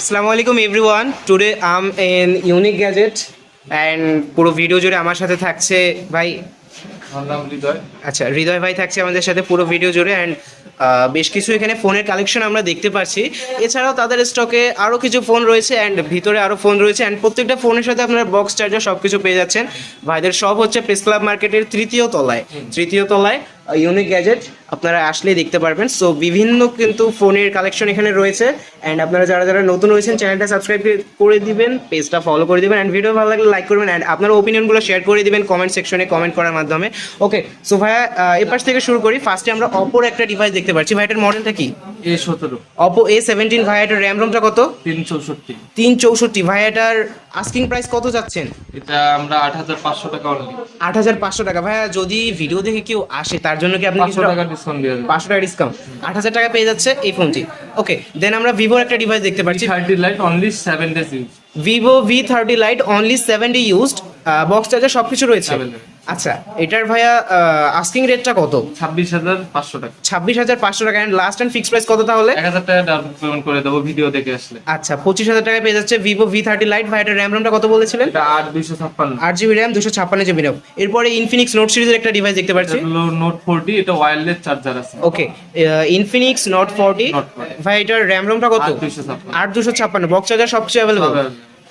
আসসালামু আলাইকুম everyone. Today I'm an unique gadget and পুরো ভিডিও জুড়ে আমার সাথে থাকছে ভাই আমার নাম হৃদয়। আচ্ছা হৃদয় ভাই থাকছে আমাদের সাথে পুরো ভিডিও জুড়ে অ্যান্ড বেশ কিছু এখানে ফোনের কালেকশন আমরা দেখতে পাচ্ছি এছাড়াও তাদের স্টকে আরও কিছু ফোন রয়েছে অ্যান্ড ভিতরে আরও ফোন রয়েছে অ্যান্ড প্রত্যেকটা ফোনের সাথে আপনারা বক্স চার্জার সব কিছু পেয়ে যাচ্ছেন। ভাইদের সব হচ্ছে প্রেস ক্লাব মার্কেটের তৃতীয় তলায়। তৃতীয় তলায় ইউনিক গ্যাজেট আপনারা আসলেই দেখতে পারবেন। সো বিভিন্ন কিন্তু ফোনের কালেকশন এখানে রয়েছে। অ্যান্ড আপনারা যারা যারা নতুন রয়েছেন চ্যানেলটা সাবস্ক্রাইব করে দিবেন পেজটা ফলো করে দিবেন অ্যান্ড ভিডিও ভালো লাগলে লাইক করবেন অ্যান্ড আপনার ওপিনিয়নগুলো শেয়ার করে দিবেন কমেন্ট সেকশনে কমেন্ট করার মাধ্যমে। ওকে সো ভাইয়া আহ, এপাশ থেকে শুরু করি। ফার্স্টে আমরা অপোর একটা ডিভাইস দেখতে পাচ্ছি। ভাইটার মডেলটা কি? এ সতেরো। অপো এ সেভেন্টিন ভাইয়াটার র্যাম রোমটা কত? তিন চৌষট্টি। তিন চৌষট্টি। ভাইয়াটার আস্কিং প্রাইস কত যাচ্ছেন? এটা আমরা আট হাজার পাঁচশো টাকা অনলি আট হাজার পাঁচশো টাকা। ভাইয়া যদি ভিডিও দেখে কেউ আসে তার জন্য কি আপনি কিছুটা টাকা ডিসকাউন্ট দিয়ে দেন পাঁচশো টাকা ডিসকাউন্ট আট হাজার টাকা পেয়ে যাচ্ছে এই ফোনটি ওকে দেন আমরা ভিভোর একটা ডিভাইস দেখতে পাচ্ছি। Thirty lite only seven days use Vivo V thirty lite only seventy used box charger সবকিছু রয়েছে. আচ্ছা এটার ভাইয়া আস্কিং রেটটা কত? ছাব্বিশ হাজার পাঁচশো টাকা। ছাব্বিশ হাজার পাঁচশো টাকা। And last and fix price কত তাহলে? এক হাজার টাকা ডাউন পেমেন্ট করে দেবো ভিডিও দেখে আসলে। আচ্ছা পঁচিশ হাজার টাকা পেয়ে যাচ্ছে ভিভো ভি থার্টি লাইট ভাইয়াটার র্যাম রোমটা কত বলেছিলেন? আট দুইশো ছাপ্পান্ন। আট জিবি র্যাম দুশো ছাপ্পান্ন জিবি র্যাম এরপরে ইনফিনিক্স নোট সিরিজের একটা ডিভাইস দেখতে পাচ্ছি। নোট ফোরটি এটা ওয়্যারলেস চার্জার আছে। Okay Infinix note forty Note 40 ভাই এটার র্যাম রোমটা কত? আট আট দুশো ছাপ্পান্ন বক্স চার্জার সবকিছু অ্যাভেলেবল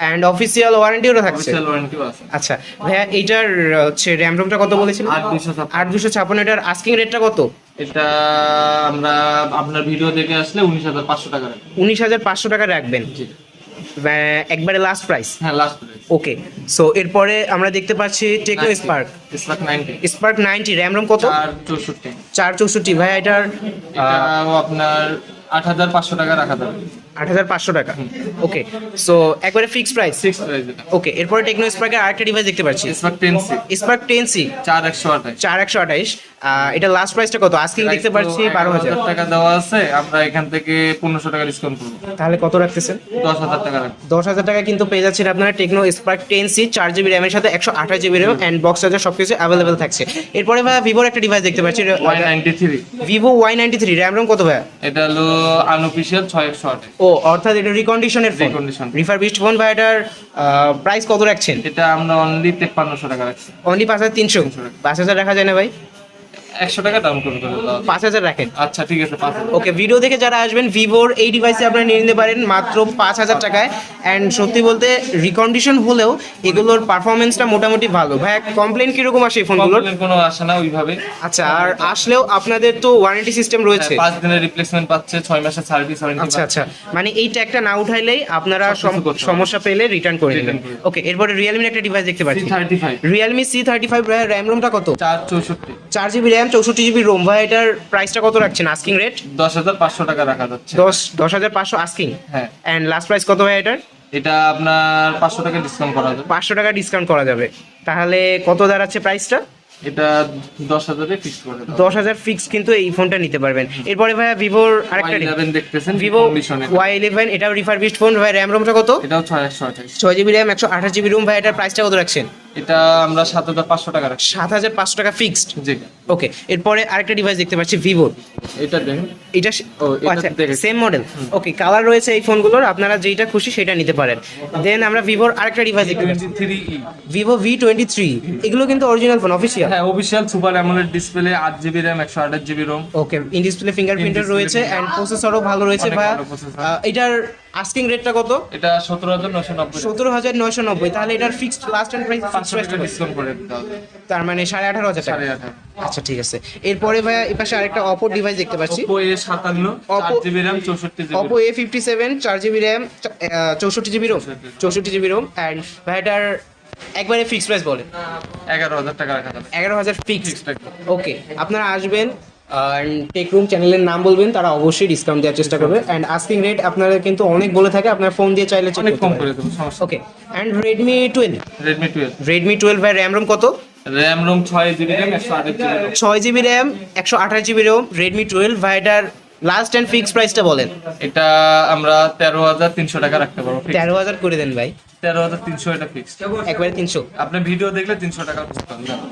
অ্যান্ড অফিসিয়াল ওয়ারেন্টিও থাকছে? অফিসিয়াল ওয়ারেন্টিও আছে। আচ্ছা ভাইয়া এইটার হচ্ছে র্যাম রোমটা কত বলেছিলেন? আট দুইশো ছাপ্পান্ন। আট দুশো ছাপ্পান্ন এটার আস্কিং রেটটা কত? এটা আমরা আপনার ভিডিও দেখে আসলে উনিশ হাজার পাঁচশো টাকা রাখব উনিশ হাজার পাঁচশো টাকা রাখবেন? জি। একবারে লাস্ট প্রাইস হ্যাঁ লাস্ট প্রাইস ওকে সো এরপরে আমরা দেখতে পাচ্ছি Tecno Spark Spark ninety Spark ninety RAM ROM কত? চার চৌষট্টি। চার চৌষট্টি ভাইয়া এটার আপনার আট হাজার পাঁচশো টাকা রাখা যাবে। আট হাজার পাঁচশো টাকা। ওকে সো একবারে fix price fix price okay এরপরে টেকনো স্পার্কের আরেকটা ডিভাইস দেখতে পাচ্ছি। Spark ten C Spark ten C চার একশো আঠাশ। চার একশো আঠাইশ এটা লাস্ট প্রাইসটা কত? আজকে দেখতে পাচ্ছি বারো হাজার। টাকা দেওয়া আছে। আমরা এখান থেকে পনেরোশো টাকা ডিসকাউন্ট করব। তাহলে কত রাখতেছেন? দশ হাজার টাকা দশ হাজার টাকা কিন্তু পেয়ে যাচ্ছেন আপনারা টেকনো স্পার্ক টেন সি চার জিবি র্যামের সাথে একশো আঠাশ GB RAM and box charger সব কিছু অ্যাভেলেবেল থাকছে। এরপরে ভাইয়া ভিভোর একটা ডিভাইস দেখতে পাচ্ছি Y ninety three Vivo Y ninety three RAM ROM কত ভাইয়া? এটা হলো আনঅফিসিয়াল ছয় একশো আঠাশ। ও অর্থাৎ এটা রিকন্ডিশনের ফোন। রিফারবিশড ফোন ভাই এটার প্রাইস কত রাখছেন? এটা আমরা অনলি তেপ্পান্নশো টাকা রাখছি। অনলি পাঁচ হাজার তিনশো। পাঁচ হাজার রাখা যায় না ভাই? একশো টাকা ডাউন করে পাঁচ হাজার রাখেন আচ্ছা ঠিক আছে পাঁচ ওকে ভিডিও দেখে যারা আসবেন ভিভোর এই ডিভাইসে আপনারা নিয়ে নিতে পারেন মাত্র পাঁচ হাজার টাকায়। অ্যান্ড সত্যি বলতে রিকন্ডিশন হলেও এগুলোর পারফরমেন্সটা মোটামুটি ভালো। ভাই কমপ্লেন কীরকম আসে এই ফোনগুলোর কোনো আসে না ওইভাবে। আচ্ছা আর আসলেও আপনাদের তো ওয়ারেন্টি সিস্টেম রয়েছে। পাঁচ দিনের রিপ্লেসমেন্ট পাচ্ছে ছয় মাসের সার্ভিস আচ্ছা আচ্ছা। মানে এই ট্যাগটা না উঠাইলেই আপনারা। সমস্যা পেলে রিটার্ন করে দেবেন ওকে এরপরে রিয়েলমির একটা ডিভাইস দেখতে পাচ্ছি। Realme C thirty five RAM রোমটা কত? চার চৌষট্টি। চার জিবি র্যাম চৌষট্টি জিবি রোম ভাই এটার প্রাইসটা কত রাখছেন আস্কিং রেট দশ হাজার পাঁচশো টাকা রাখা যাচ্ছে। দশ দশ হাজার পাঁচশো আস্কিং হ্যাঁ। অ্যান্ড লাস্ট প্রাইস কত ভাই এটার? এটা আপনার পাঁচশো টাকা ডিসকাউন্ট করা যাবে। পাঁচশো টাকা ডিসকাউন্ট করা যাবে। তাহলে কত দাঁড়াচ্ছে প্রাইসটা এটা দশ হাজারে ফিক্স করে দশ হাজার ফিক্স কিন্তু এই ফোনটা নিতে পারবেন। এরপরে ভাইয়া ভিভোর আরেকটা ইলেভেন দেখতেছেন ভিভো ওয়াই ইলেভেন এটাও রিফারবিশড ফোন ভাই র্যাম রোমটা কত? এটাও ছয় একশো আঠাশ। ছয় জিবি র্যাম একশো আঠাশ জিবি রুম ভাই এটার প্রাইসটা কত রাখছেন? এটা আমরা সাত হাজার পাঁচশো টাকা রাখছি। সাত হাজার পাঁচশো টাকা ফিক্সড জি। ওকে এরপরে আরেকটা ডিভাইস দেখতে পাচ্ছি ভিভোর এটা দেখেন। এটা আচ্ছা সেম মডেল ওকে কালার রয়েছে এই ফোনগুলোর আপনারা যেটা খুশি সেটা নিতে পারেন। দেন আমরা ভিভোর আরেকটা ডিভাইস দেখতে পাচ্ছি। ভিভো ভি টোয়েন্টি থ্রি এগুলো কিন্তু অরিজিনাল ফোন অফিসিয়াল হ্যাঁ অফিসিয়াল সুপার অ্যামোলেড ডিসপ্লে আট জিবি র্যাম একশো আঠাশ GB ROM okay in display ফিঙ্গারপ্রিন্টার রয়েছে অ্যান্ড প্রসেসরও ভালো রয়েছে। আহ, এটার আস্কিং রেটটা কত? এটা সতেরো হাজার নশো নব্বই। সতেরো হাজার নয়শো নব্বই। তাহলে এটার ফিক্সড লাস্ট অ্যান্ড প্রাইস পাঁচশো টাকা ডিসকাউন্ট করে তার মানে সাড়ে আঠারো হাজার টাকা। আচ্ছা ঠিক আছে। এরপরে ভাইয়া এপাশে আরেকটা অপো ডিভাইস দেখতে পাচ্ছি। ওপো এ সাতান্ন অপো জিবি র্যাম চৌষট্টি GB Oppo A fifty seven চার জিবি র্যাম চৌষট্টি জিবি রোম চৌষট্টি। জিবি রোম অ্যান্ড ভাইটার একবারে ফিক্স প্রাইস বলেন এগারো হাজার টাকা রাখা যাবে। এগারো হাজার ফিক্স ওকে আপনারা আসবেন। টেক রুম চ্যানেলের নাম বলবেন তারা অবশ্যই ডিসকাউন্ট দেওয়ার চেষ্টা করবে। অ্যান্ড আস্কিং রেট আপনারা কিন্তু অনেক বলে থাকে আপনার ফোন দিয়ে চাইলে অনেক কম করে দেবো সমস্যা okay and Redmi twelve Redmi twelve Redmi twelve এর র্যাম রোম কত? র্যাম রোম ছয় জিবি র্যাম একশো আঠাশ জিবি রোম ছয় জিবি র্যাম একশো আঠাশ জিবি রোম রেডমি টুয়েলভ ভাইটার লাস্ট অ্যান্ড ফিক্স প্রাইসটা বলেন। এটা আমরা তেরো হাজার তিনশো টাকা রাখতে পারব তেরো হাজার করে দেন ভাই। তেরো হাজার তিনশো এটা ফিক্সড একবারে তিনশো। আপনি ভিডিও দেখলে তিনশো টাকা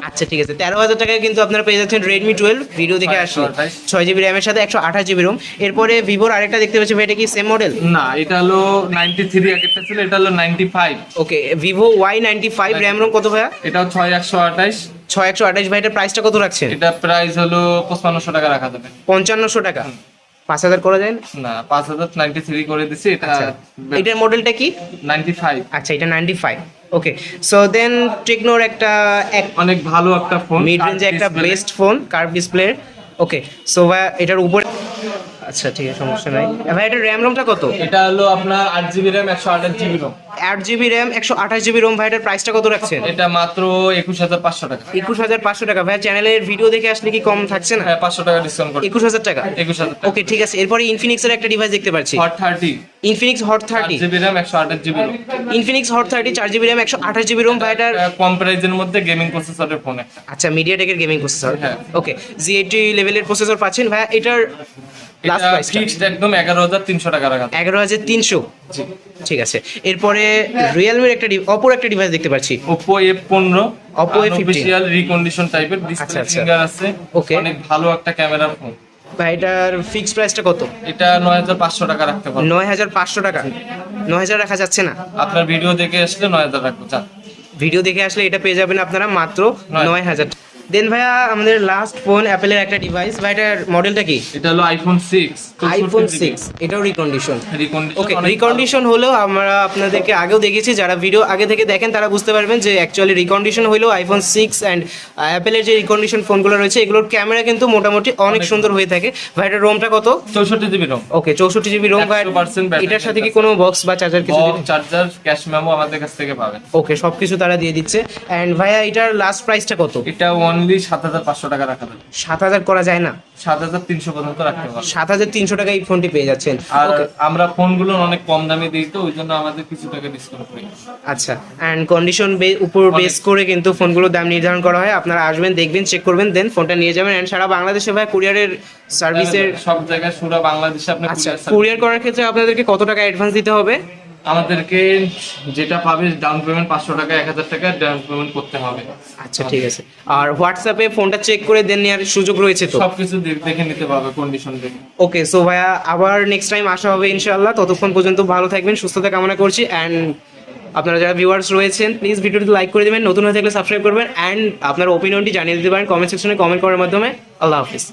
আচ্ছা ঠিক আছে। তেরো হাজার টাকায় কিন্তু আপনারা পেয়ে যাচ্ছেন রেডমি টুয়েলভ ভিডিও দেখে আসলে ছয় জিবি র্যামের সাথে একশো আঠাশ জিবি রোম এরপরে ভিভোর আরেকটা দেখতে পাচ্ছি ভাই এটা কি সেম মডেল না এটা হলো নাইনটি থ্রি একটা ছিল এটা হলো ninety five okay Vivo Y ninety five RAM ROM কত ভাইয়া? এটাও ছয় একশো আঠাশ। ছয় একশো আঠাশ ভাই এটার প্রাইসটা কত রাখছেন? এটা প্রাইস হলো পঁচপান্নশো টাকা রাখা যাবে। পঞ্চান্নশো টাকা। পাঁচ হাজার করে দেন? না? পাঁচ হাজার নাইনটি থ্রি করে দিছি এটা আচ্ছা। এটার মডেলটা কি? নাইনটি ফাইভ আচ্ছা এটা ninety five okay so then টেকনোর একটা অনেক ভালো একটা ফোন মিড রেঞ্জে একটা best phone curve display okay so এটার উপরে আচ্ছা ঠিক আছে সমস্যা নাই। ভাই এটা র্যাম রোমটা কত? এটা হলো আপনার আট জিবি র্যাম একশো আঠাশ জিবি রোম আট জিবি র্যাম একশো আঠাশ জিবি রোম ভাই এটার প্রাইসটা কত রাখছেন? এটা মাত্র একুশ হাজার পাঁচশো টাকা। একুশ হাজার পাঁচশো টাকা। ভাই চ্যানেলের ভিডিও দেখে আসলে কি কম থাকছে না? হ্যাঁ পাঁচশো টাকা ডিসকাউন্ট করে একুশ হাজার টাকা? একুশ হাজার টাকা। ওকে ঠিক আছে। এরপরে ইনফিনিক্সের একটা ডিভাইস দেখতে পাচ্ছি। Hot thirty Infinix Hot thirty GB RAM একশো আঠাশ GB ROM Infinix Hot thirty চার জিবি র্যাম একশো আঠাশ জিবি রোম ভাই এটার কম প্রাইজের মধ্যে গেমিং প্রসেসরের ফোন একটা। আচ্ছা মিডিয়াটেকের গেমিং প্রসেসর হ্যাঁ। ওকে জি এইটি লেভেলের প্রসেসর পাচ্ছেন। ভাই এটার লাস্ট প্রাইস ফিক্সড একদম টাকা রাখা জি। ঠিক আছে। এরপরে রিয়েলমির একটা অপর একটা ডিভাইস দেখতে পাচ্ছি। ওপো এফ পনেরো Oppo A15 অফিসিয়াল রিকন্ডিশন টাইপের ডিসপ্লে। ফিঙ্গার আছে। Okay. অনেক ভালো একটা ক্যামেরা ফোন ভাই এটার ফিক্স প্রাইসটা কত? এটা নয় হাজার পাঁচশো টাকা রাখতে পারব। টাকা? নয় হাজার রাখা যাচ্ছে না? আপনার ভিডিও দেখে আসলে রাখব চান ভিডিও দেখে আসলে এটা পেয়ে যাবেন আপনারা মাত্র নয়। নয় হাজার দেন ভাইয়া আমাদের লাস্ট ফোন অ্যাপেলের একটা ডিভাইস ভাই এটার মডেলটা কি? এটা হলো আইফোন সিক্স আইফোন সিক্স এটাও রিকন্ডিশন ওকে রিকন্ডিশন হলেও আমরা আপনাদেরকে আগেও দেখেছি যারা ভিডিও আগে থেকে দেখেন তারা বুঝতে পারবেন যে অ্যাকচুয়ালি রিকন্ডিশন হলেও আইফোন সিক্স অ্যান্ড অ্যাপেলের যে রিকন্ডিশন ফোনগুলো রয়েছে এগুলোর ক্যামেরা কিন্তু মোটামুটি অনেক সুন্দর হয়ে থাকে। ভাই এটার রোমটা কত? চৌষট্টি জিবি রোম ওকে চৌষট্টি জিবি রোম ভাই 100% battery এটার সাথে কি কোনো বক্স বা চার্জার কিছু চার্জার ক্যাশ মেমো আমাদের কাছ থেকে পাবেন। ওকে সব কিছু তারা দিয়ে দিচ্ছে। অ্যান্ড ভাইয়া এটার লাস্ট প্রাইসটা কত? এটা অনলি সাত হাজার পাঁচশো টাকা রাখা যাবে। সাত হাজার করা যায় না? সাত হাজার তিনশো পর্যন্ত রাখতে সাত হাজার তিনশো টাকা এই ফোনটি পেয়ে যাচ্ছেন। আর আমরা ফোনগুলো অনেক কম দামে দিই তো ওই জন্য আমাদের কিছু টাকা ডিসকাউন্ট করি। আচ্ছা অ্যান্ড কন্ডিশন উপর বেস করে কিন্তু ফোনগুলোর দাম নির্ধারণ করা হয়। আপনারা আসবেন দেখবেন চেক করবেন দেন ফোনটা নিয়ে যাবেন। অ্যান্ড সারা বাংলাদেশে ভাই কুরিয়ারের সার্ভিসের সব জায়গায় বাংলাদেশে আপনি আচ্ছা কুরিয়ার করার ক্ষেত্রে আপনাদেরকে কত টাকা অ্যাডভান্স দিতে হবে? আমাদেরকে যেটা পাবে ডাউন পেমেন্ট পাঁচশো টাকা এক হাজার টাকা ডাউন পেমেন্ট করতে হবে। আচ্ছা ঠিক আছে। আর হোয়াটসঅ্যাপে ফোনটা চেক করে দেন নেওয়ার সুযোগ রয়েছে তো? সবকিছু দেখে নিতে পারবে কন্ডিশন দেখে। ওকে সো ভাইয়া আবার নেক্সট টাইম আসা হবে ইনশাআল্লাহ। ততক্ষণ পর্যন্ত ভালো থাকবেন সুস্থতা কামনা করছি। অ্যান্ড আপনারা যারা ভিউয়ার্স রয়েছেন প্লিজ ভিডিওটি লাইক করে দেবেন। নতুন হয়ে থাকলে সাবস্ক্রাইব করবেন। অ্যান্ড আপনার ওপিনিয়নটি জানিয়ে দিতে পারেন কমেন্ট সেকশনে কমেন্ট করার মাধ্যমে। আল্লাহ হাফিজ।